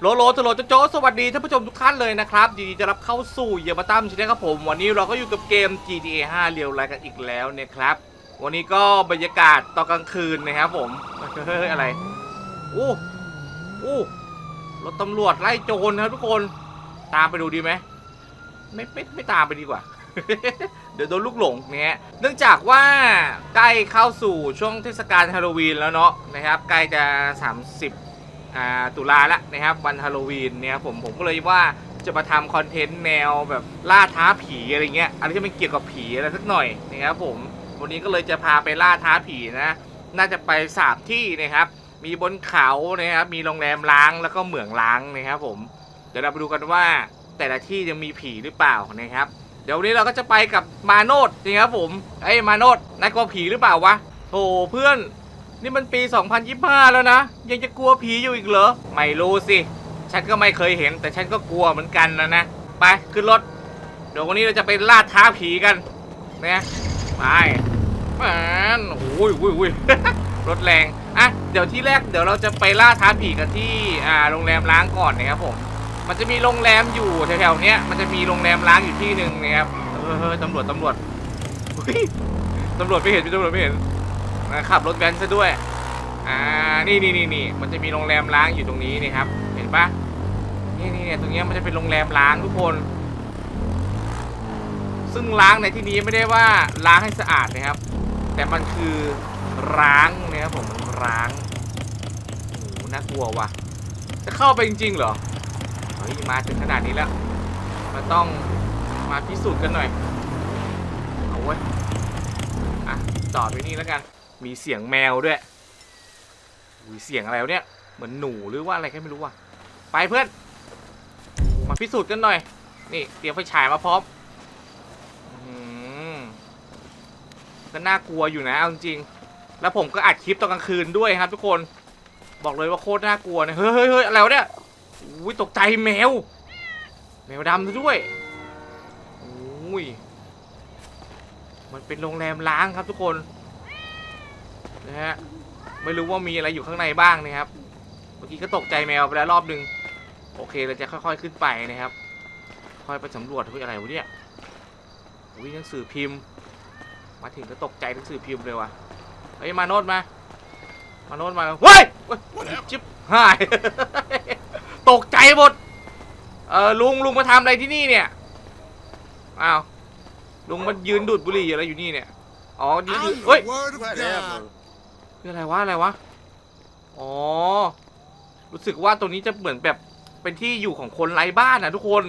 โลโลโจโลโจโจสวัสดีท่านผู้ชมทุกท่านเลยนะครับยินดีต้อนรับเข้าสู่เยามาตั้มชาแนลครับผม วันนี้เราก็อยู่กับเกม GTA 5 เรียวไลกันอีกแล้วนะครับ วันนี้ก็บรรยากาศตอนกลางคืนนะครับผมเฮ้ยอะไรอู้อู้รถตำรวจไล่โจรนะครับทุกคนตามไปดูดีไหมไม่ไม่ไม่ตามไปดีกว่า เดี๋ยวโดนลูกหลงเนะฮะเนื่องจากว่าใกล้เข้าสู่ช่วงเทศกาลฮาโลวีนแล้วเนาะนะครับ ใกล้จะ 30 ตุลาละนะครับวันฮาโลวีนเนี่ยผมผมก็เลยว่าจะมาทำคอนเทนต์แนวแบบล่าท้าผีอะไรเงี้ยอะไรที่มันเกี่ยวกับผีอะไรสักหน่อยนะครับผมวันนี้ก็เลยจะพาไปล่าท้าผีนะน่าจะไปสามที่นะครับ มีบนเขานะครับมีโรงแรมล้างแล้วก็เหมืองล้างนะครับผมเดี๋ยวเราไปดูกันว่าแต่ละที่ยังมีผีหรือเปล่านะครับ เดี๋ยววันนี้เราก็จะไปกับมาโนดนะครับผมไอ้มาโนดนายกลัวผีหรือเปล่าวะโธ่เพื่อน นี่มันปี 2025 แล้วนะ ยังจะกลัวผีอยู่อีกเหรอ ไม่รู้สิ ฉันก็ไม่เคยเห็น แต่ฉันก็กลัวเหมือนกันนะนะ ไป ขึ้นรถ เดี๋ยววันนี้เราจะไปล่าท้าผีกันนะไปแมนโอ้ยโอ้ยโอ้ยรถแรง อะ เดี๋ยวที่แรกเดี๋ยวเราจะไปล่าท้าผีกันที่ อ่า โรงแรมล้างก่อนนะครับผม มันจะมีโรงแรมอยู่แถวๆเนี้ย มันจะมีโรงแรมล้างอยู่ที่หนึ่งนะครับ เออตำรวจตำรวจเฮ้ยตำรวจไม่เห็นพี่ตำรวจไม่เห็น ขับรถแว้นซะด้วย อ่า นี่นี่นี่นี่มันจะมีโรงแรมล้างอยู่ตรงนี้นี่ครับ เห็นปะนี่นี่เนี่ยตรงเนี้ยมันจะเป็นโรงแรมล้างทุกคน ซึ่งล้างในที่นี้ไม่ได้ว่าล้างให้สะอาดนะครับ แต่มันคือร้างนะครับผมมันร้างโอ้โหน่ากลัวว่ะ จะเข้าไปจริงๆเหรอ เฮ้ย มาถึงขนาดนี้แล้ว มันต้องมาพิสูจน์กันหน่อย เอาเว้อะจอดไว้นี่แล้วกัน มีเสียงแมวด้วยอุ้ยเสียงอะไรวะเนี่ย เหมือนหนูหรือว่าอะไรก็ไม่รู้ว่ะ ไปเพื่อน มาพิสูจน์กันหน่อย นี่เตรียมไฟฉายมาพร้อมอื้อหือก็น่ากลัวอยู่นะเอาจริงๆแล้วผมก็อัดคลิปตอนกลางคืนด้วยครับ ทุกคน บอกเลยว่าโคตรน่ากลัวเนะเฮ้ยเฮ้ยเฮ้ยอะไรวะเนี่ย อุ้ยตกใจแมว แมวดำซะด้วยอุ้ย มันเป็นโรงแรมล้างครับทุกคน นะฮะไม่รู้ว่ามีอะไรอยู่ข้างในบ้างนะครับ เมื่อกี้ก็ตกใจแมวไปแล้วรอบนึง โอเคเราจะค่อย ๆขึ้นไปนะครับ ค่อยไปสำรวจเฮ้ยอะไรวะเนี่ยวิหนังสือพิมพ์ มาถึงก็ตกใจหนังสือพิมพ์เลยว่ะเฮ้ยมาโนดมา มาโนดมาเฮ้ยเฮ้ยจิ๊บหายตกใจหมดเออลุงลุงมาทำอะไรที่นี่เนี่ยอ้าวลุงมันยืนดูดบุหรี่อะไรอยู่นี่เนี่ยอ๋อยืนดูดเฮ้ย Word of God. คืออะไรวะอะไรวะ อ๋อ รู้สึกว่าตรงนี้จะเหมือนแบบเป็นที่อยู่ของคนไร้บ้านนะทุกคน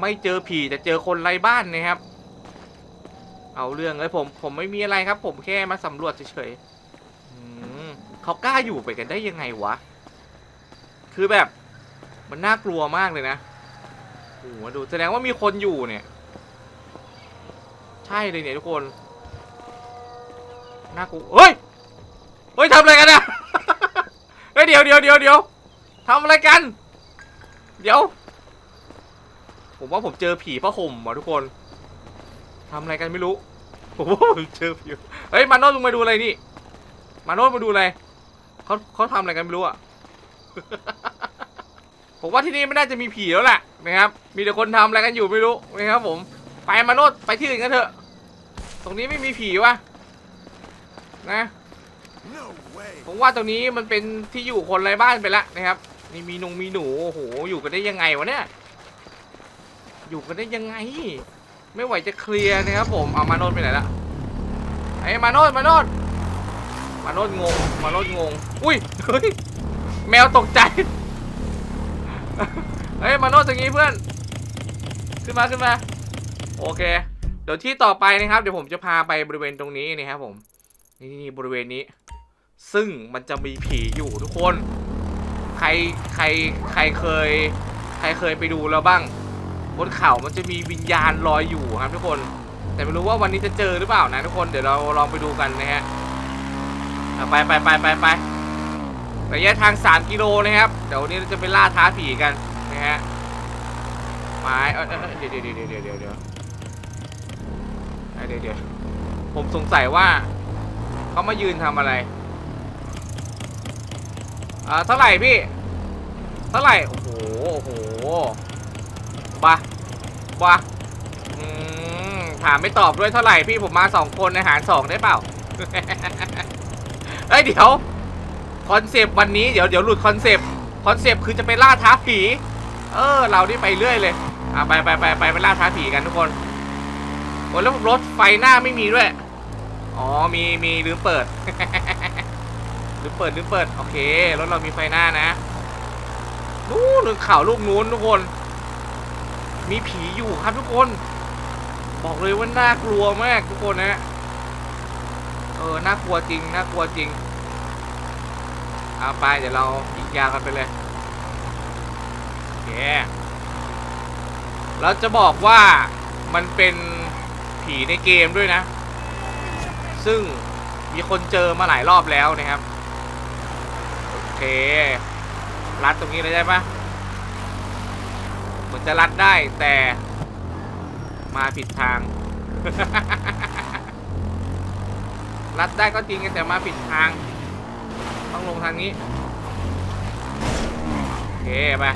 ไม่เจอผีแต่เจอคนไร้บ้านนะครับ เอาเรื่องเลยผม ผมไม่มีอะไรครับ ผมแค่มาสำรวจเฉยๆเขากล้าอยู่ไปกันได้ยังไงวะ คือแบบมันน่ากลัวมากเลยนะโอ้โหดูแสดงว่ามีคนอยู่เนี่ย ใช่เลยเนี่ยทุกคน น่ากลัวเฮ้ยเฮ้ยทำอะไรกันอะเฮ้ยเดี๋ยวเดี๋ยวเดี๋ยวเดี๋ยวทำอะไรกัน เดี๋ยว ผมว่าผมเจอผีพระห่มว่ะทุกคนทำอะไรกันไม่รู้ผมว่าผมเจอผีเฮ้ยมาโนดมึงมาดูอะไรนี่มาโนดมาดูอะไรเขาเขาทำอะไรกันไม่รู้อะผมว่าที่นี่ไม่น่าจะมีผีแล้วแหละนะครับ มีแต่คนทำอะไรกันอยู่ไม่รู้นะครับผม ไปมาโนดไปที่อื่นกันเถอะ ตรงนี้ไม่มีผีวะ นะ No way. ผมว่าตรงนี้มันเป็นที่อยู่คนไร้บ้านไปแล้วนะครับนี่มีนงมีหนูโอ้โหอยู่กันได้ยังไงวะเนี่ยอยู่กันได้ยังไง ไม่ไหวจะเคลียร์นะครับผมเอามาโนดไปไหนละไอ้มาโนดมาโนดมาโนดงงมาโนดงง อุ้ยเฮ้ยแมวตกใจเฮ้ยมาโนดตรงนี้เพื่อนขึ้นมาขึ้นมาโอเค เดี๋ยวที่ต่อไปนะครับ เดี๋ยวผมจะพาไปบริเวณตรงนี้นะครับผม นี่นี่บริเวณนี้ ซึ่งมันจะมีผีอยู่ทุกคน ใครใครใครเคย ใครเคยไปดูแล้วบ้าง บนเขามันจะมีวิญญาณลอยอยู่ครับทุกคน แต่ไม่รู้ว่าวันนี้จะเจอหรือเปล่านะทุกคนเดี๋ยวเราลองไปดูกันนะฮะอะไปไปไปไปไประยะทาง 3 กิโลนะครับ เดี๋ยววันนี้เราจะไปล่าท้าผีกันนะฮะไปเอ้ยเดี๋ยวเดี๋ยวเดี๋ยวเดี๋ยวเดี๋ยวเดี๋ยวเดี๋ยวผมสงสัยว่า เขามายืนทำอะไรอ่าเท่าไหร่พี่ เท่าไหร่ โอ้โห โอ้โหบะบะอืมถามไม่ตอบด้วยเท่าไหร่พี่ผมมาสองคนอาหารสองได้เปล่า เอ้ยเดี๋ยว คอนเซปต์วันนี้เดี๋ยวเดี๋ยวหลุดคอนเซปต์ คอนเซปต์คือจะไปล่าท้าผี เออ เรานี่ไปเรื่อยเลยอะไปไปไปไปไปล่าท้าผีกันทุกคนโอ้แล้วรถไฟหน้าไม่มีด้วย อ๋อ มีมีลืมเปิด ลืมเปิดลืมเปิด โอเค รถเรามีไฟหน้านะ นู้นข่าวลูกนู้นทุกคน มีผีอยู่ครับทุกคน บอกเลยว่าน่ากลัวมากทุกคนนะ เออ น่ากลัวจริง น่ากลัวจริง เอาไป เดี๋ยวเรายิงยากันไปเลยโอเคเราจะบอกว่ามันเป็นผีในเกมด้วยนะ ซึ่งมีคนเจอมาหลายรอบแล้วนะครับ โอเค รัดตรงนี้เลยได้ปะเหมือนจะรัดได้แต่มาผิดทาง รัดได้ก็จริงแต่มาผิดทาง ต้องลงทางนี้ โอเคไป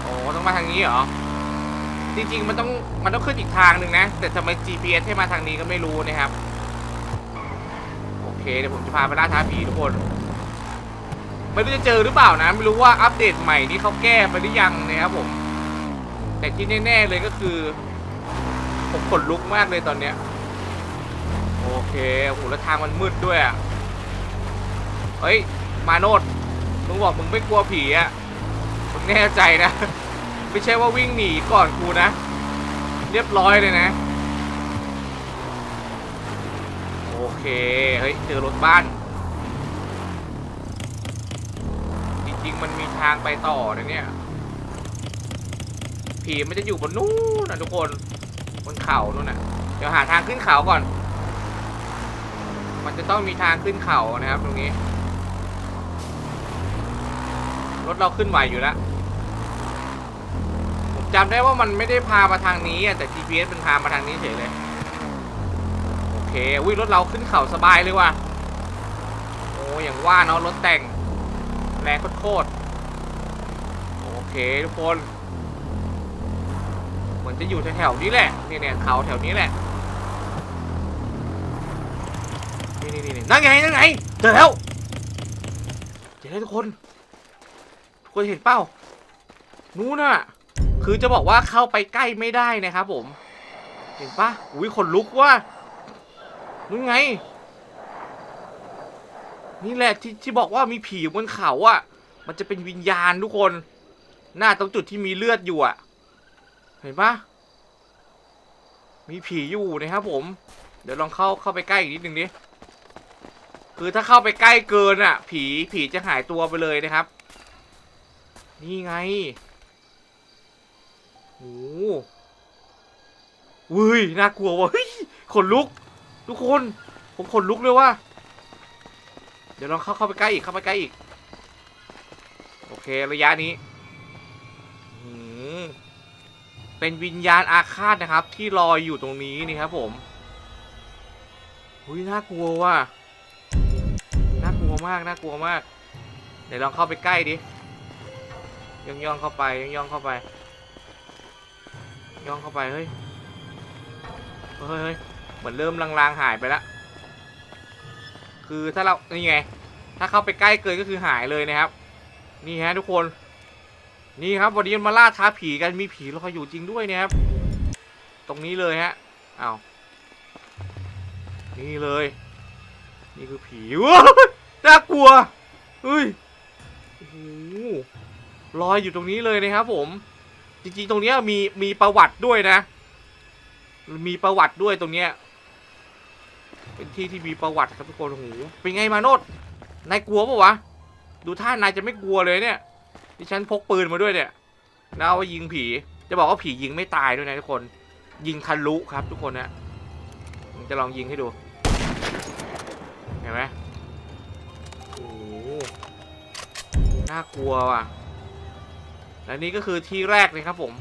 โอ้ต้องมาทางนี้เหรอ จริง ๆ มันต้องมันต้องขึ้นอีกทางหนึ่งนะ แต่ทำไม GPS ให้มาทางนี้ก็ไม่รู้นะครับ โอเคเดี๋ยวผมจะพาไปล่าท้าผีทุกคนไม่รู้จะเจอหรือเปล่านะ ไม่รู้ว่าอัปเดตใหม่นี้เขาแก้ไปหรือยังนะครับผม แต่ที่แน่ ๆ เลยก็คือ ผมขนลุกมากเลยตอนเนี้ย โอเคโอ้โหแล้วทางมันมืดด้วยอะเฮ้ย มาโนดมึงบอกมึงไม่กลัวผีอะมึงแน่ใจนะ ไม่ใช่ว่าวิ่งหนีก่อนกูนะ เรียบร้อยเลยนะ โอเค เฮ้ย เจอรถบ้าน จริงๆ มันมีทางไปต่อนะเนี่ย ผีมันจะอยู่บนนู้นนะทุกคน บนเขานู่นน่ะเดี๋ยวหาทางขึ้นเขาก่อน มันจะต้องมีทางขึ้นเขานะครับตรงนี้ รถเราขึ้นไหวอยู่แล้ว จำได้ว่ามันไม่ได้พามาทางนี้อะแต่ GPS มันพามาทางนี้เฉยเลย โอเคอุ้ยรถเราขึ้นเขาสบายเลยว่ะ โอ้อย่างว่าเนาะรถแต่งแรงโคตรโอเคทุกคนเหมือนจะอยู่แถวๆนี้แหละนี่เนี่ยเขาแถวนี้แหละนี่นี่นี่นั่นไงนั่นไงเจอแล้วเจอแล้วทุกคนทุกคนเห็นเป้านู้นน่ะ คือจะบอกว่าเข้าไปใกล้ไม่ได้นะครับผม เห็นปะอุ้ยขนลุกว่ะนู้นไง นี่แหละที่ที่บอกว่ามีผีบนเขาอะ มันจะเป็นวิญญาณทุกคน หน้าตรงจุดที่มีเลือดอยู่อะ เห็นปะมีผีอยู่นะครับผม เดี๋ยวลองเข้าเข้าไปใกล้อีกนิดนึงดิ คือถ้าเข้าไปใกล้เกินอะ ผีผีจะหายตัวไปเลยนะครับ นี่ไง โอ้โหเว้ยน่ากลัวว่ะเฮ้ยขนลุก ทุกคนผมขนลุกเลยว่ะเดี๋ยวลองเข้าเข้าไปใกล้อีกเข้าไปใกล้อีก โอเคระยะนี้เป็นวิญญาณอาฆาตนะครับ ที่ลอยอยู่ตรงนี้นี่ครับผมอุ้ยน่ากลัวว่ะน่ากลัวมากน่ากลัวมากเดี๋ยวลองเข้าไปใกล้ดิย่องย่องๆเข้าไปย่องย่องๆเข้าไป ย่องเข้าไปเฮ้ยเฮ้ยเฮ้ยเหมือนเริ่มลางๆหายไปแล้วคือถ้าเรานี่ไง ถ้าเข้าไปใกล้เกินก็คือหายเลยนะครับ นี่ฮะทุกคนนี่ครับวันนี้มาล่าท้าผีกันมีผีรออยู่จริงด้วยนะครับ ตรงนี้เลยฮะเอ้านี่เลย นี่คือผีว้าน่ากลัวเฮ้ยโอ้โหลอยอยู่ตรงนี้เลยนะครับผม จริงๆ ตรงเนี้ยมีมีประวัติด้วยนะ มีประวัติด้วยตรงเนี้ย เป็นที่ที่มีประวัติครับทุกคนโอ้โหเป็นไงมาโนดนายกลัวปะวะ ดูท่านายจะไม่กลัวเลยเนี่ยดิฉันพกปืนมาด้วยเนี่ยแล้วเอายิงผี จะบอกว่าผียิงไม่ตายด้วยนะทุกคน ยิงทะลุครับทุกคนนะจะลองยิงให้ดู เห็นไหมโอ้โหน่ากลัวว่ะ และนี่ก็คือที่แรกเลยครับผม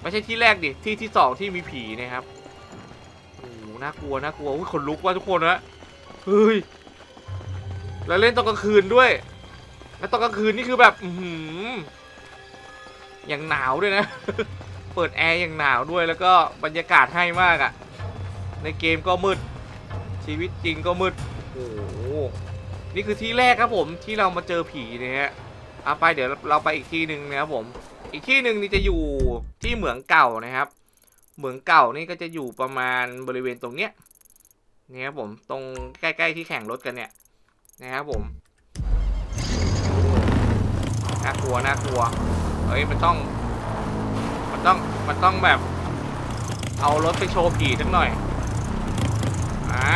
ไม่ใช่ที่แรกดิ ที่ที่สองที่มีผีนะครับโอ้โหน่ากลัวน่ากลัวอุ้ยขนลุกว่ะทุกคนนะเฮ้ยแล้วเล่นตอนกลางคืนด้วย แล้วตอนกลางคืนนี่คือแบบอือออย่างหนาวด้วยนะ เปิดแอร์อย่างหนาวด้วยแล้วก็บรรยากาศให้มากอะ่ะ ในเกมก็มืด ชีวิตจริงก็มืด โอ้โห นี่คือที่แรกครับผมที่เรามาเจอผีนะฮะ เอาไปเดี๋ยวเราไปอีกที่หนึ่งนะครับผม อีกที่หนึ่งนี่จะอยู่ที่เหมืองเก่านะครับ เหมืองเก่านี่ก็จะอยู่ประมาณบริเวณตรงเนี้ยนี่ครับผมตรงใกล้ๆที่แข่งรถกันเนี่ยนะครับผมน่ากลัวน่ากลัวเฮ้ยมันต้อง มันต้องมันต้องแบบ เอารถไปโชว์ผีสักหน่อยอ่า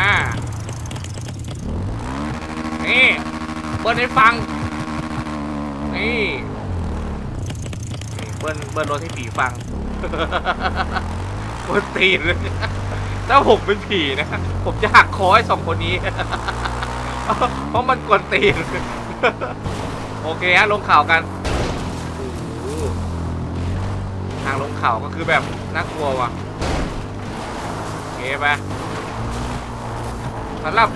นี่เปิดให้ฟัง นี่นี่เบิ้ลเบิ้ลรถให้ผีฟังกวนตีนเลยถ้าผมเป็นผีนะ ผมจะหักคอไอ้สองคนนี้ เพราะมันกวนตีน โอเคฮะลงเขากัน ทางลงเขาก็คือแบบน่ากลัวว่ะโอเคไปสำหรับ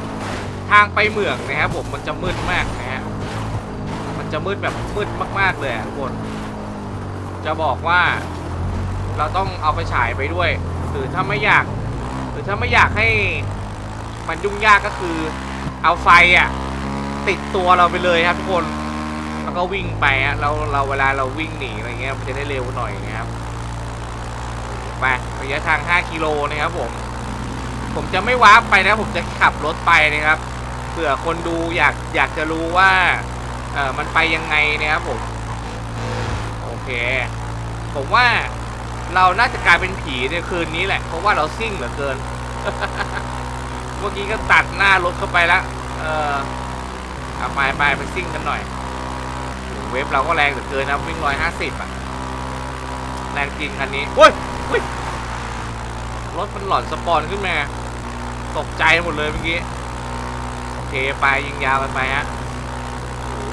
ทางไปเมืองนะครับผมมันจะมืดมากนะ จะมืดแบบมืดมากๆเลยทุกคน จะบอกว่าเราต้องเอาไปฉายไปด้วย หรือถ้าไม่อยาก หรือถ้าไม่อยากให้มันยุ่งยากก็คือ เอาไฟอะติดตัวเราไปเลยครับทุกคน แล้วก็วิ่งไปฮะเราเราเวลาเราวิ่งหนีอะไรเงี้ยมันจะได้เร็วหน่อยนะครับไประยะทาง 5 กิโลนะครับผม ผมจะไม่วาร์ปไปนะผมจะขับรถไปนะครับเผื่อคนดูอยากอยากจะรู้ว่า เออมันไปยังไงนะครับผม โอเค ผมว่าเราน่าจะกลายเป็นผีในคืนนี้แหละ เพราะว่าเราซิ่งเหลือเกิน เมื่อกี้ก็ตัดหน้ารถเข้าไปแล้ว เออเอาไปไปไปซิ่งกันหน่อยเวฟเราก็แรงเหลือเกินนะวิ่งร้อยห้าสิบอะแรงจริงคันนี้โอ้ยโอ้ยรถมันหลอนสปอนขึ้นมา ตกใจหมดเลยเมื่อกี้ โอเค ไปยิงยาวกันไปฮะ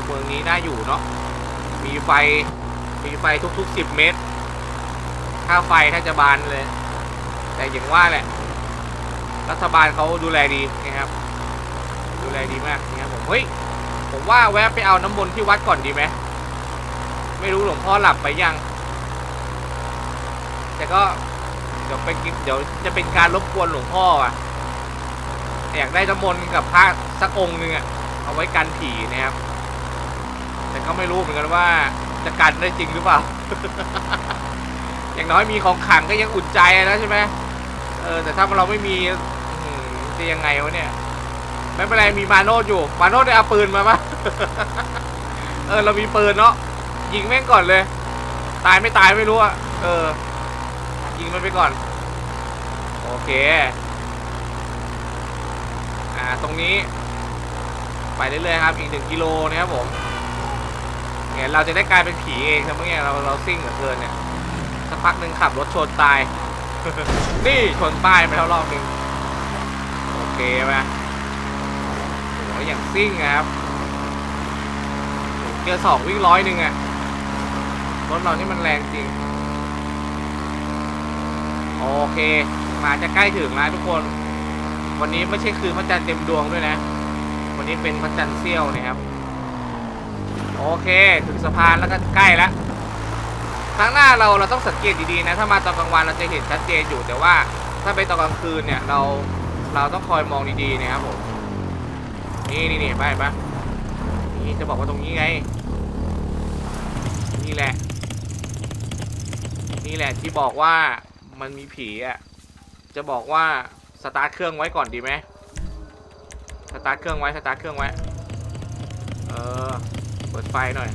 เมืองนี้น่าอยู่เนาะมีไฟมีไฟทุกๆ10เมตร ค่าไฟถ้าจะบานเลย แต่อย่างว่าแหละ รัฐบาลเขาดูแลดีนะครับ ดูแลดีมากนะครับผมเฮ้ยผมว่าแวะไปเอาน้ำมนต์ที่วัดก่อนดีไหมไม่รู้หลวงพ่อหลับไปยัง แต่ก็เดี๋ยวไปกินเดี๋ยวจะเป็นการรบกวนหลวงพ่ออะอยากได้น้ำมนต์กับพระสักองค์หนึ่งอะเอาไว้กันผีนะครับ ก็ไม่รู้เหมือนกันว่าจะกันได้จริงหรือเปล่า อย่างน้อยมีของขังก็ยังอุ่นใจนะใช่ไหมเออแต่ถ้าเราไม่มีจะยังไงวะเนี่ย ไม่เป็นไรมีมาโนดอยู่ มาโนดได้เอาปืนมาปะเออเรามีปืนเนาะยิงแม่งก่อนเลย ตายไม่ตายไม่รู้อะเออ ยิงมันไปก่อน โอเค อ่าตรงนี้ ไปเรื่อยๆครับ อีกหนึ่งกิโลนะครับผม เนี่ยเราจะได้กลายเป็นผีเองทำไมเนี่ยเราเราซิ่งเหลือเกินเนี่ยสักพักหนึ่งขับรถชนตาย นี่ชนป้ายไปแล้วรอบหนึ่งโอเคไหมโอ้ยอย่างซิ่งอะครับเกียร์สองวิ่งร้อยหนึ่งอะรถเรานี่มันแรงจริง โอเค มาจะใกล้ถึงแล้วทุกคน วันนี้ไม่ใช่คือพระจันทร์เต็มดวงด้วยนะ วันนี้เป็นพระจันทร์เสี้ยวนะครับ โอเคถึงสะพานแล้วก็ใกล้แล้วครั้งหน้าเราเราต้องสังเกตดีๆนะ ถ้ามาตอนกลางวันเราจะเห็นชัดเจนอยู่แต่ว่า ถ้าไปตอนกลางคืนเนี่ยเราเราต้องคอยมองดีๆนะครับผมนี่นี่นี่ไปปะนี่จะบอกว่าตรงนี้ไง นี่แหละ นี่แหละที่บอกว่ามันมีผีอะจะบอกว่าสตาร์ทเครื่องไว้ก่อนดีไหมสตาร์ทเครื่องไว้สตาร์ทเครื่องไว้เออ ปิดไฟหน่อย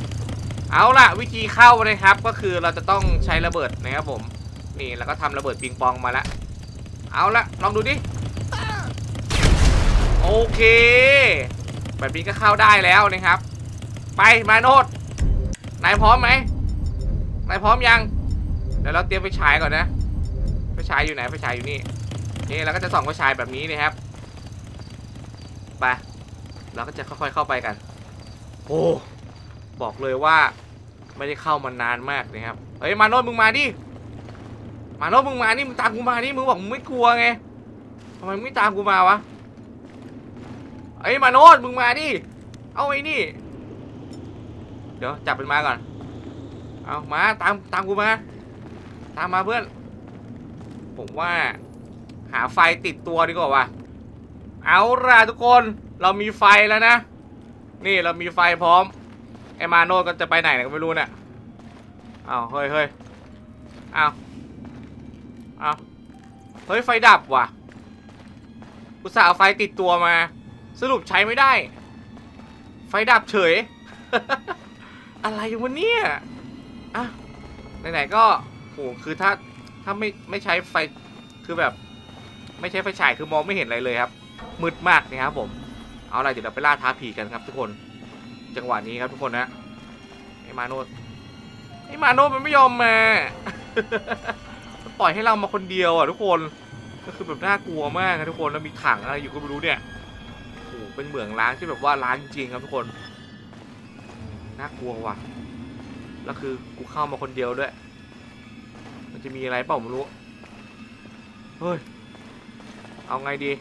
เอาล่ะวิธีเข้านะครับ ก็คือเราจะต้องใช้ระเบิดนะครับผม นี่แล้วก็ทำระเบิดปิงปองมาล้วเอาละลองดูดิ โอเค แบบนี้ก็เข้าได้แล้วนะครับ ไปมาโนดนายพร้อมไหมนายพร้อมยัง เดี๋ยวเราเตรียมไฟฉายก่อนนะไฟฉายอยู่ไหนไฟฉายอยู่นี่ นี่เราก็จะส่องไฟฉายแบบนี้นะครับ ไป เราก็จะค่อยๆเข้าไปกัน โอ้ บอกเลยว่าไม่ได้เข้ามานานมากนะครับเฮ้ยมาโนดมึงมาดิมาโนดมึงมานี่มึงตามกูมาดิมึงบอกมึงไม่กลัวไงทำไมมึงไม่ตามกูมาวะเอ้ยมาโนดมึงมาดิเอาไอ้นี่ เดี๋ยวจับเป็นมาก่อนเอามาตามตามกูมา ตามมาเพื่อน ผมว่า หาไฟติดตัวดีกว่าว่ะเอาล่ะทุกคนเรามีไฟแล้วนะ นี่เรามีไฟพร้อม อมาโนก็จะไปไหนเนี่ยก็ไม่รู้เนี่ยเอาเฮ้ยเฮ้ยเอาเอาเฮ้ยไฟดับว่ะอุตส่าห์เอาไฟติดตัวมา สรุปใช้ไม่ได้ ไฟดับเฉย อะไรวะเนี่ยอะไหนๆก็โหคือถ้าถ้าไม่ไม่ใช้ไฟคือแบบ ไม่ใช้ไฟฉายคือมองไม่เห็นอะไรเลยครับมืดมากนะครับผม เอาอะไรเดี๋ยวเราไปล่าท้าผีกันครับทุกคน จังหวะนี้ครับทุกคนนะไอ้มาโนดไอ้มาโนดมันไม่ยอมมาปล่อยให้เรามาคนเดียวอะทุกคนก็คือแบบน่ากลัวมากครับทุกคนแล้วมีถังอะไรอยู่ก็ไม่รู้เนี่ยโอ้โหเป็นเหมืองล้างที่แบบว่าล้างจริงครับทุกคนน่ากลัวว่ะแล้วคือกูเข้ามาคนเดียวด้วย มันจะมีอะไรเปล่าไม่รู้เฮ้ยเอาไงดี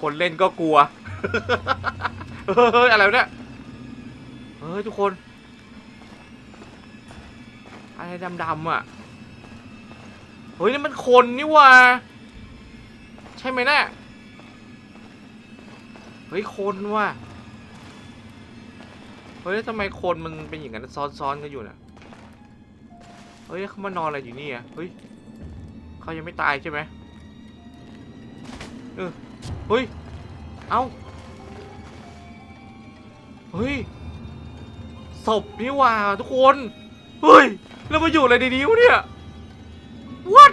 คนเล่นก็กลัวเฮ้ยอะไรเนี่ย เฮ้ย ทุกคน อะไรดำๆอะ เฮ้ย นี่มันคนนี่ว่า ใช่ไหมเนะี่ยเฮ้ย คนว่ะ เฮ้ยทำไมคนมันเป็นอย่างนั้นซ้อนๆกันอยู่น่ะ เฮ้ยเขามานอนอะไรอยู่นี่อะ เฮ้ยเขายังไม่ตายใช่ไหมเออเฮ้ย เอ้า เฮ้ย ศพนี่ว่าทุกคน เฮ้ย แล้วมาอยู่อะไรในนี้วะเนี่ย what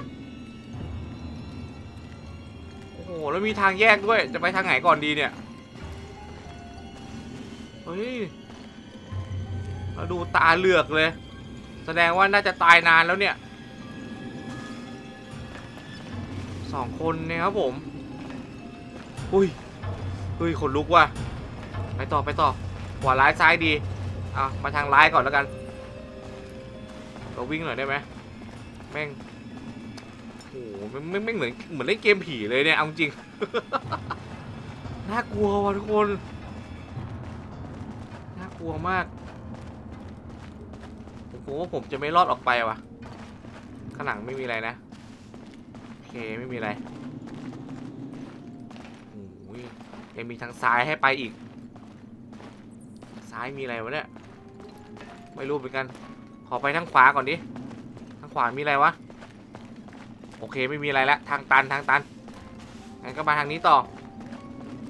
โอ้โห แล้วมีทางแยกด้วย จะไปทางไหนก่อนดีเนี่ย เฮ้ยเราดูตาเหลือกเลย แสดงว่าน่าจะตายนานแล้วเนี่ยสองคนเนี่ยครับผม อุ้ยเฮ้ยขนลุกว่ะ ไปต่อไปต่อขวาร้ายซ้ายดี อะมาทางร้ายก่อนแล้วกัน เราวิ่งหน่อยได้ไหมแม่งโอ้โหไม่ไม่เหมือนเหมือนเล่นเกมผีเลยเนี่ยเอาจริง น่ากลัวว่ะทุกคน น่ากลัวมาก ผมกลัวว่าผมจะไม่รอดออกไปว่ะ ข้างหลังไม่มีอะไรนะ โอเคไม่มีอะไรโอ้ยยังมีทางซ้ายให้ไปอีก ซ้ายมีอะไรวะเนี่ย ไม่รู้เหมือนกัน ขอไปทางขวาก่อนดิ ทางขวามีอะไรวะ โอเคไม่มีอะไรละ ทางตันทางตัน งั้นก็มาทางนี้ต่อ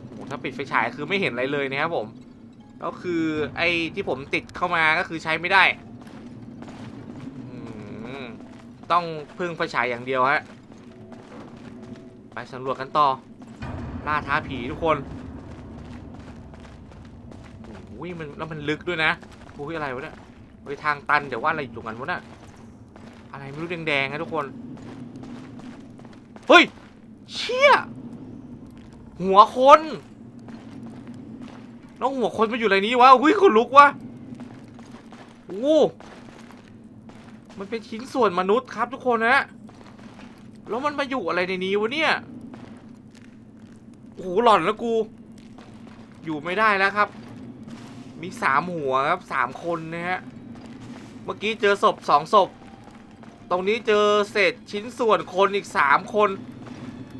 โอ้ถ้าปิดไฟฉายคือไม่เห็นอะไรเลยนะครับผม ก็คือไอ้ที่ผมติดเข้ามาก็คือใช้ไม่ได้ ต้องพึ่งไฟฉายอย่างเดียวฮะ ไปสำรวจกันต่อ ล่าท้าผีทุกคนโอ้ยมันแล้วมันลึกด้วยนะโอ้ยอะไรวะเนี่ย เฮ้ยทางตันเดี๋ยวว่าอะไรอยู่ตรงนั้นวะน่ะอะไรไม่รู้แดงๆนะทุกคน เฮ้ย เชี่ย หัวคน น้องหัวคนมาอยู่อะไรนี้วะอุ้ยขนลุกวะโอ้มันเป็นชิ้นส่วนมนุษย์ครับทุกคนนะ แล้วมันมาอยู่อะไรในนี้วะเนี่ย โอ้โหหล่อนแล้วกู อยู่ไม่ได้แล้วครับ มีสามหัวครับสามคนนะฮะ มื่อกี้เจอศพสองศพ ตรงนี้เจอเศษชิ้นส่วนคนอีกสามคน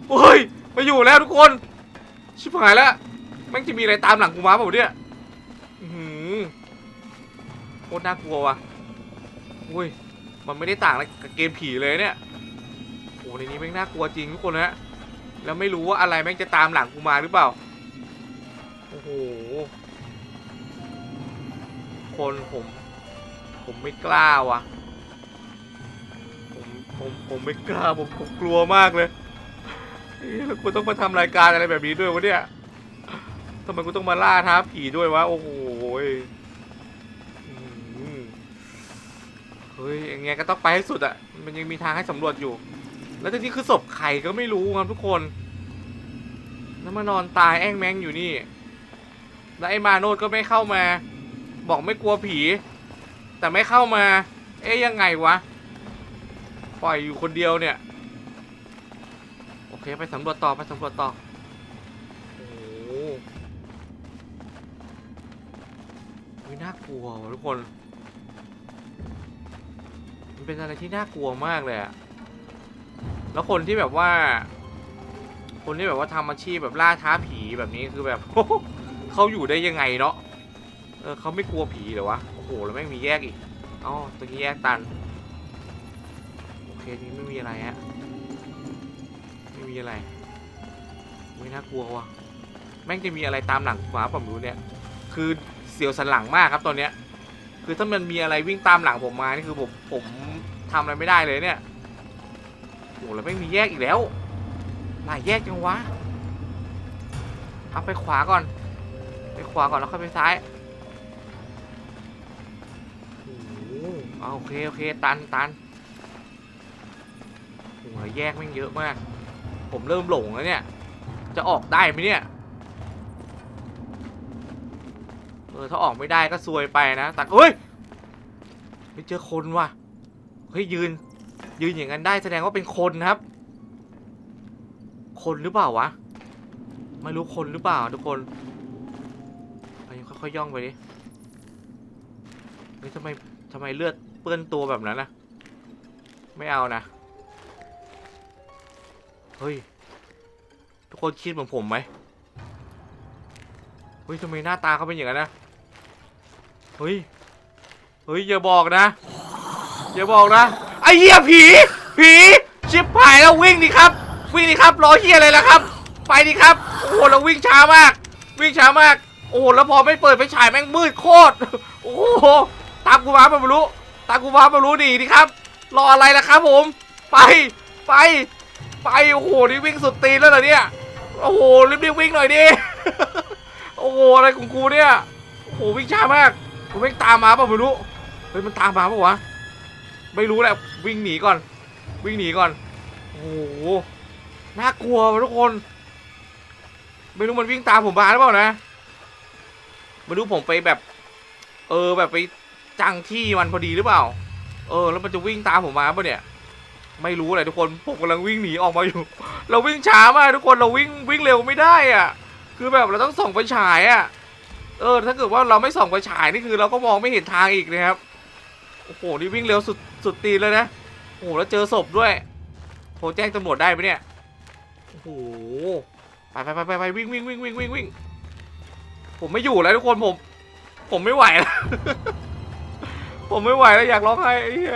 เฮ้ยมาอยู่แล้วทุกคน ชิบหายแล้วแม่งจะมีอะไรตามหลังกูมาเปล่าเนี่ยอื้อหือโคตรน่ากลัวว่ะอุ้ยมันไม่ได้ต่างอะไรกับเกมผีเลยเนี่ยโอ้ในนี้แม่งน่ากลัวจริงทุกคนนะแล้วไม่รู้ว่าอะไรแม่งจะตามหลังกูมาหรือเปล่าโอ้โหคนผม ผมไม่กล้าว่ะ ผมผมผมไม่กล้าผมผมกลัวมากเลยแล้วกูต้องมาทำรายการอะไรแบบนี้ด้วยวะเนี่ยทำไมกูต้องมาล่าท้าผีด้วยวะโอ้โหเฮ้ยอย่างเงี้ยก็ต้องไปให้สุดอะมันยังมีทางให้สำรวจอยู่ แล้วทีนี้คือศพใครก็ไม่รู้ครับทุกคนแล้วมานอนตายแอ้งแมงอยู่นี่ แล้วไอ้มาโนดก็ไม่เข้ามา บอกไม่กลัวผี แต่ไม่เข้ามา เอ๊ยยังไงวะ ปล่อยอยู่คนเดียวเนี่ย โอเคไปสำรวจต่อไปสำรวจต่อโอ้โหฮ้ยน่ากลัวว่ะทุกคน มันเป็นอะไรที่น่ากลัวมากเลยอะแล้วคนที่แบบว่า คนที่แบบว่าทำอาชีพแบบล่าท้าผีแบบนี้คือแบบ เขาอยู่ได้ยังไงเนาะ เออเขาไม่กลัวผีเหรอวะ อ้โหแล้วแม่งมีแยกอีกอ๋อตรงนี้แยกตัน โอเคนี่ไม่มีอะไรฮะ ไม่มีอะไรไม่น่ากลัวว่ะแม่งจะมีอะไรตามหลังหมาผมรู้เนี่ย คือเสียวสันหลังมากครับตอนเนี้ย คือถ้ามันมีอะไรวิ่งตามหลังผมมา นี่คือผมผมทำอะไรไม่ได้เลยเนี่ย โอ้แล้วไม่งมีแยกอีกแล้ว หลายแยกจังวะ เอาไปขวาก่อน ไปขวาก่อนแล้วค่อยไปซ้าย เอาโอเคโอเคตันตันโอ้โหแยกแม่งเยอะมาก ผมเริ่มหลงแล้วเนี่ย จะออกได้ไหมเนี่ย เออถ้าออกไม่ได้ก็ซวยไปนะแต่เฮ้ยไม่เจอคนว่ะ เฮ้ยยืน ยืนอย่างนั้นได้แสดงว่าเป็นคนครับ คนหรือเปล่าวะ ไม่รู้คนหรือเปล่าทุกคนค่อยๆย่องไปดิเฮ้ยทำไมทำไมเลือด เปื้อนตัวแบบนั้นนะไม่เอานะ เฮ้ย ทุกคนคิดเหมือนผมไหมเฮ้ยทำไมหน้าตาเขาเป็นอย่างนั้นนะเฮ้ย เฮ้ยอย่าบอกนะ อย่าบอกนะ ไอ้เหี้ยผี ผี ชิบหายแล้ววิ่งดิครับ วิ่งดิครับรอเหี้ยอะไรล่ะครับ ไปดิครับ โอ้โหเราวิ่งช้ามาก วิ่งช้ามาก โอ้โหแล้วพอไม่เปิดไฟฉายแม่งมืดโคตร โอ้โห ตามกูมาไม่รู้ ตากูมาไม่รู้ดีดิครับ รออะไรล่ะครับผม ไป ไป ไปโอ้โหนี่วิ่งสุดตีนแล้วเหรอเนี่ย โอ้โหรีบๆวิ่งหน่อยดิ โอ้โหอะไรของกูเนี่ย โอ้โหวิ่งช้ามากผมวิ่งตามมาเปล่าไม่รู้ เฮ้ยมันตามมาเปล่าวะ ไม่รู้แหละวิ่งหนีก่อน วิ่งหนีก่อน โอ้โห น่ากลัวทุกคน ไม่รู้มันวิ่งตามผมมาหรือเปล่านะไม่รู้ผมไปแบบ เออแบบไป จังที่มันพอดีหรือเปล่า เออ แล้วมันจะวิ่งตามผมมาป่ะเนี่ย ไม่รู้เลยทุกคนผมกำลังวิ่งหนีออกมาอยู่ เราวิ่งช้ามากทุกคนเราวิ่งวิ่งเร็วไม่ได้อะ คือแบบเราต้องส่องไฟฉายอะ เออ ถ้าเกิดว่าเราไม่ส่องไฟฉายนี่คือ เราก็มองไม่เห็นทางอีกนะครับ โอ้โห นี่วิ่งเร็วสุดสุดตีนเลยนะ โอ้โห แล้วเจอศพด้วยโทรแจ้งตำรวจได้ไหมเนี่ย โอ้โห ไปไปไปไปไปวิ่งวิ่งวิ่งวิ่งวิ่งวิ่งผมไม่อยู่แล้วทุกคนผม ผมไม่ไหวแล้ว ผมไม่ไหวแล้วอยากร้องไห้ไอ้เหี้ย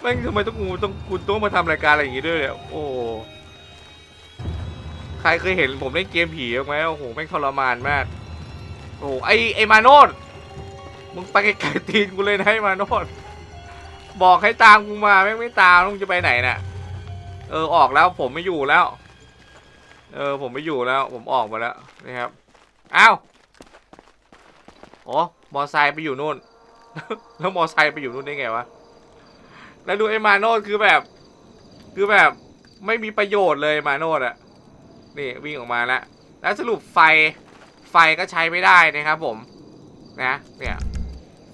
แม่งทำไมต้องกูต้องคุณต้องมาทำรายการอะไรอย่างงี้ด้วยเนี่ยโอ้ใครเคยเห็นผมเล่นเกมผีบ้างไหมโอ้โหแม่งทรมานมากโอ้ไอไอมาโนดมึงไปไกลๆตีนกูเลยนะไอมาโนดบอกให้ตามกูมาแม่งไม่ตามมึงจะไปไหนน่ะเออออกแล้วผมไม่อยู่แล้ว เออผมไม่อยู่แล้ว ผมออกมาแล้วนะครับอ้าวโอ้มอไซค์ไปอยู่นู่น แล้วมอไซค์ไปอยู่นู่นได้ไงวะ แล้วดูไอ้มาโนดคือแบบ คือแบบไม่มีประโยชน์เลยมาโนดอะนี่วิ่งออกมาแล้ว แล้วสรุปไฟ ไฟก็ใช้ไม่ได้นะครับผม นะ เนี่ย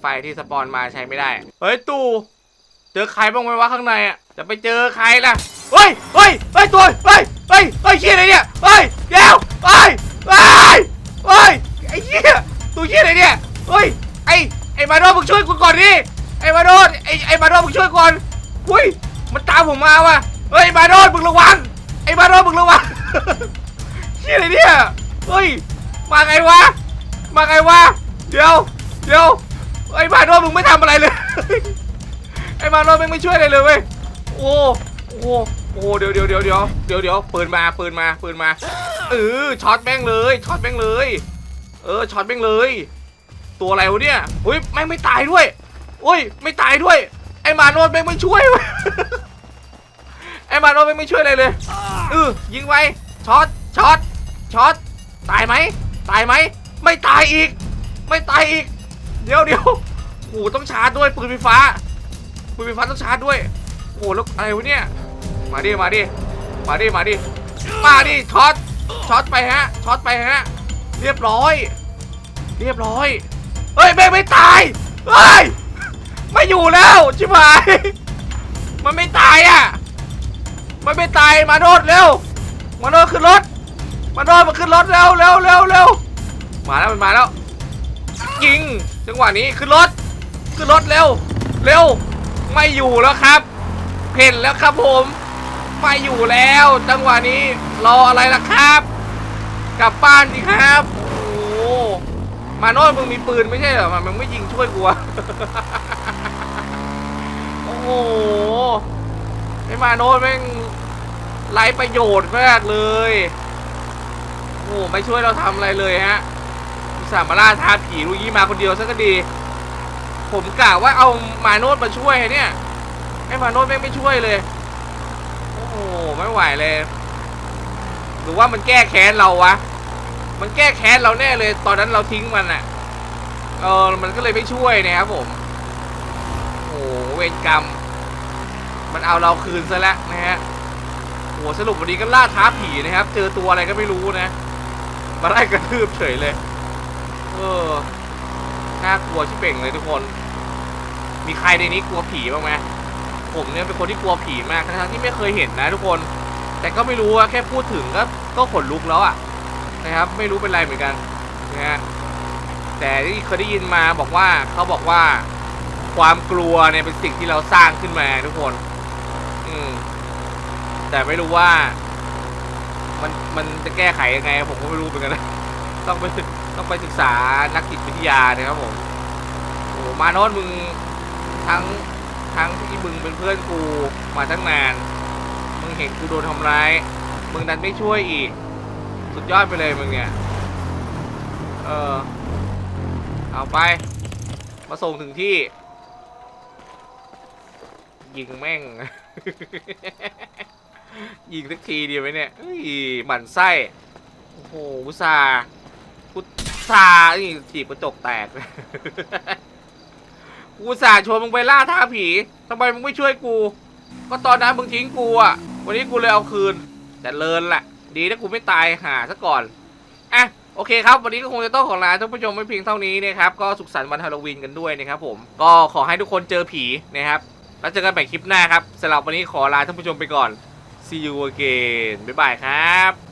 ไฟที่สปอนมาใช้ไม่ได้ เฮ้ยตู่ เจอใครบ้างไหมวะข้างในอะจะไปเจอใครล่ะ เฮ้ย เฮ้ย เฮ้ยตัวเฮ้ย เฮ้ย เฮ้ยเชี่ยอะไรเนี่ย เฮ้ยเดี๋ยวเฮ้ยเฮ้ยเฮ้ย ไอ้เชี่ยตัวเชี่ยอะไรเนี่ย เฮ้ย ไอ้ ไอ้มาโดมึงช่วยกูก่อนดิไอ้มาโดไอ้ไอ้มาโดมึงช่วยก่อนหุ้ยมันตามผมมาว่ะเฮ้ยมาโดมึงระวังไอ้มาโดมึงระวังเชี่ยอะไรเนี่ยเฮ้ยมาไงวะมาไงวะเดี๋ยวเดี๋ยวไอ้มาโดมึงไม่ทำอะไรเลยไอ้มาโดมึงไม่ช่วยอะไรเลยเว้ยโอ้โอ้โอ้เดี๋ยวเดี๋ยวเดี๋ยวเดี๋ยวเดี๋ยวเดี๋ยวปืนมาปืนมาปืนมาเออช็อตแม่งเลยช็อตแม่งเลย เออช็อตแม่งเลย ตัวอะไรวะเนี่ยอุ้ยแม่งไม่ตายด้วยอุ้ย ไม่ตายด้วย ไอ้มาโนดแม่งไม่ช่วยว้ยไอ้มาโนดแม่งไม่ช่วยอะไรเลยเออยิงไปช็อตช็อตช็อตตายไหมตายไหมไม่ตายอีก ไม่ตายอีก เดี๋ยวเดี๋ยวโอ้โหต้องชาร์จด้วยปืนไฟฟ้าปืนไฟฟ้าต้องชาร์จด้วยโอ้โหแล้วอะไรวะเนี่ยมาดิมาดิมาดิมาดิมาดิช็อตช็อตไปฮะช็อตไปฮะ เรียบร้อย เรียบร้อย ฮ้ยแม่งไม่ตายเฮ้ยไม่อยู่แล้วชิบหายมันไม่ตายอะมันไม่ตายมาโดดเร็วมาโดดขึ้นรถมาโดดมาขึ้นรถเร็วเร็วเร็วเร็วมาแล้วมันมาแล้วยิงจังหวะนี้ขึ้นรถขึ้นรถเร็วเร็วไม่อยู่แล้วครับเพ่นแล้วครับผมไม่อยู่แล้ว จังหวะนี้รออะไรล่ะครับ กลับบ้านสิครับ มาโนดมึงมีปืนไม่ใช่เหรอมันมึงไม่ยิงช่วยกูอะโอ้โหไอ้มาโนดแม่งไรประโยชน์มากเลยโอ้โหไม่ช่วยเราทำอะไรเลยฮะอุตส่าห์มาล่าท้าผีลุยี่มาคนเดียวซะก็ดี ผมกะว่าเอามาโนดมาช่วยเนี่ยไอ้มาโนดแม่งไม่ช่วยเลย โอ้โหไม่ไหวเลย หรือว่ามันแก้แค้นเราวะ มันแก้แค้นเราแน่เลย ตอนนั้นเราทิ้งมันอะเออ มันก็เลยไม่ช่วยนะครับผม โอ้โหเวรกรรม มันเอาเราคืนซะแล้วนะฮะโอ้โหสรุปวันนี้ก็ล่าท้าผีนะครับ เจอตัวอะไรก็ไม่รู้นะ มาไล่กระทืบเฉยเลย เออ น่ากลัวชิเป่งเลยทุกคน มีใครในนี้กลัวผีบ้างไหมผมเนี่ยเป็นคนที่กลัวผีมากทั้งๆที่ไม่เคยเห็นนะทุกคน แต่ก็ไม่รู้ว่าแค่พูดถึงก็ก็ขนลุกแล้วอะ นะครับ ไม่รู้เป็นไรเหมือนกันนะฮะแต่ที่เคยได้ยินมาบอกว่าเขาบอกว่าความกลัวเนี่ยเป็นสิ่งที่เราสร้างขึ้นมาทุกคน อืมแต่ไม่รู้ว่า มันมันจะแก้ไขยังไง ผมก็ไม่รู้เหมือนกันนะต้องไปต้องไปศึกษานักจิตวิทยานะครับผมโอ้มาโนอนมึงทั้งทั้งที่มึงเป็นเพื่อนกูมาตั้งนาน มึงเห็นกูโดนทำร้าย มึงดันไม่ช่วยอีก สุดยอดไปเลยมึงเนี่ย เออ เอาไป มาส่งถึงที่ ยิงแม่ง ยิงสักทีเดียวไหมเนี่ยหมั่นไส้ โอ้โหอุตส่ากูซานี่ถีบกระจกแตก กูสาชวนมึงไปล่าท้าผีทำไมมึงไม่ช่วยกู ก็ตอนนั้นมึงทิ้งกูอะ วันนี้กูเลยเอาคืน แต่เลินแหละ ดีถ้ากูไม่ตายหาซะก่อนอะโอเคครับ วันนี้ก็คงจะต้องขอลาท่านผู้ชมไม่เพียงเท่านี้นะครับ ก็สุขสันต์วันฮาโลวีนกันด้วยนะครับผม ก็ขอให้ทุกคนเจอผีนะครับ แล้วเจอกันใหม่คลิปหน้าครับสำหรับวันนี้ขอลาท่านผู้ชมไปก่อน see you again บ๊ายบายครับ